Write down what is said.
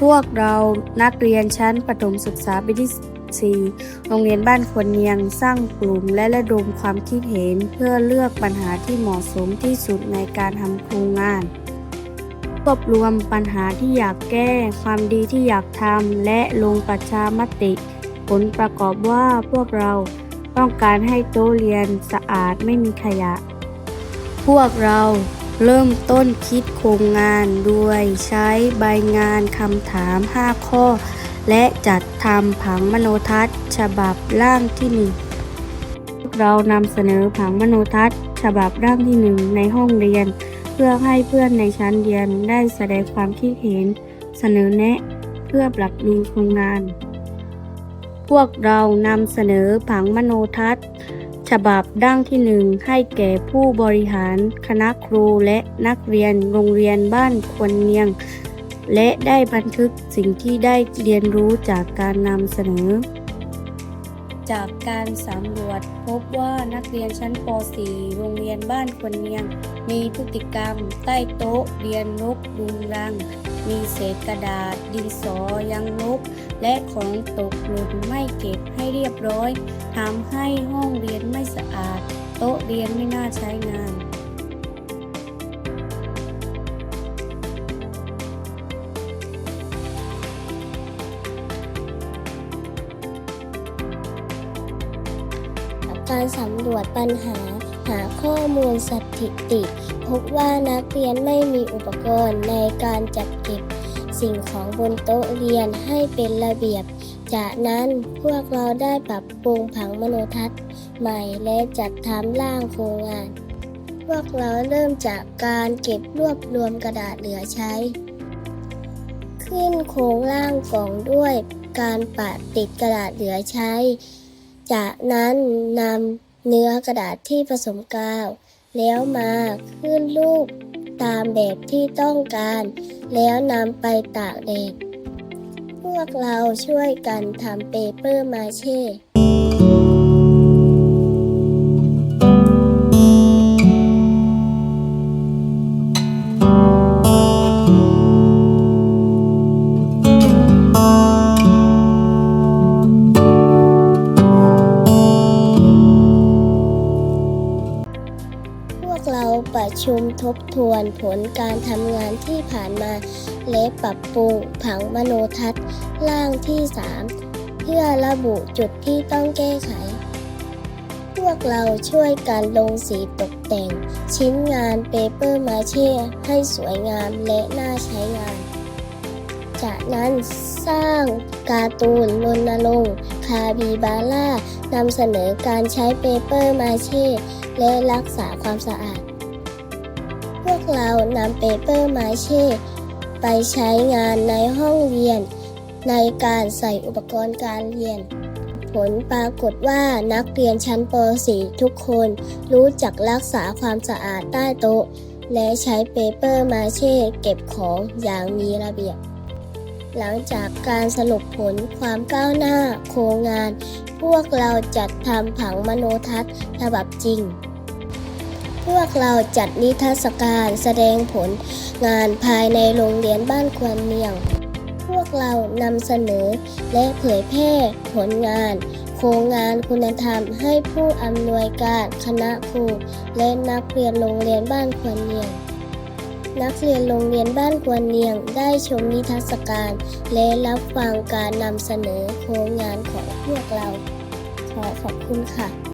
พวกเรานักเรียนชั้นประถมศึกษาปีที่ 4 โรงเรียนบ้านควรเนียงสร้างกลุ่มและระดมความคิดเห็นเพื่อเลือกปัญหาที่เหมาะสมที่สุดในการทำโครงงานรวบรวมปัญหาที่อยากแก้ ความดีที่อยากทำและลงประชามติ ผลประกอบว่าพวกเราต้องการให้โต๊ะเรียนสะอาดไม่มีขยะ พวกเรา เริ่มต้นคิดโครงงานโดยใช้ใบงานคำถาม 5 ข้อ และจัดทำผังมโนทัศน์ ฉบับร่างที่หนึ่งเรานำเสนอผังมโนทัศน์ ฉบับร่างที่หนึ่งในห้องเรียน เพื่อให้เพื่อนในชั้นเรียนได้แสดงความคิดเห็น เสนอแนะ เพื่อปรับปรุงโครงงาน พวกเรานำเสนอผังมโนทัศน์ ฉบับดั้งที่หนึ่งให้แก่ผู้บริหาร คณะครูและนักเรียนโรงเรียนบ้านควรเนียง และได้บันทึกสิ่งที่ได้เรียนรู้จากการนำเสนอ จากการสำรวจพบว่านักเรียนชั้นป .4 โรงเรียนบ้านควรเนียง มีพฤติกรรมใต้โต๊ะเรียนนกดุงรัง มีเศษกระดาษ ดินสอยังลบและของตกหล่นไม่เก็บให้เรียบร้อยทำให้ห้องเรียนไม่สะอาด โต๊ะเรียนไม่น่าใช้งานการสำรวจปัญหาหาข้อมูลสถิติ พบว่านักเรียนไม่มีอุปกรณ์ในการจัดเก็บสิ่งของบนโต๊ะเรียนให้เป็นระเบียบ จากนั้นพวกเราได้ปรับปรุงผังมโนทัศน์ใหม่และจัดทำร่างโครงงาน พวกเราเริ่มจากการเก็บรวบรวมกระดาษเหลือใช้ ขึ้นโครงร่างกล่องด้วยการปะติดกระดาษเหลือใช้ จากนั้นนำเนื้อกระดาษที่ผสมกาว แล้วมาขึ้นรูปตามแบบที่ต้องการ แล้วนำไปตากแดด พวกเราช่วยกันทำเปเปอร์มาเช่ ประชุมทบทวนผลการทำงานที่ผ่านมา และปรับปรุงผังมโนทัศน์ร่างที่ 3 เพื่อระบุจุดที่ต้องแก้ไข พวกเราช่วยกันลงสีตกแต่ง ชิ้นงานเปเปอร์มาเช่ให้สวยงามและน่าใช้งาน จากนั้นสร้างการ์ตูนรณรงค์คาบิบาร่านำเสนอการใช้เปเปอร์มาเช่และรักษาความสะอาด เรานำเปเปอร์มาเช่ ไปใช้งานในห้องเรียน ในการใส่อุปกรณ์การเรียน ผลปรากฏว่านักเรียนชั้นป .4 ทุกคนรู้จักรักษาความสะอาดใต้โต๊ะ และใช้เปเปอร์มาเช่เก็บของอย่างมีระเบียบ หลังจากการสรุปผลความก้าวหน้าโครงงาน พวกเราจัดทำผังมโนทัศน์ฉบับจริง วกเราจัดนิทรรศการแสดงผลงานภายในโรงเรียนบ้านควรเนียง พวกเรานำเสนอและเผยแพร่ผลงาน โครงงานคุณธรรมให้ผู้อำนวยการคณะครูและนักเรียนโรงเรียนบ้านควรเนียงนักเรียนโรงเรียนบ้านควรเนียงได้ชมนิทรรศการ และรับฟังการนำเสนอโครงงานของพวกเรา ขอขอบคุณค่ะ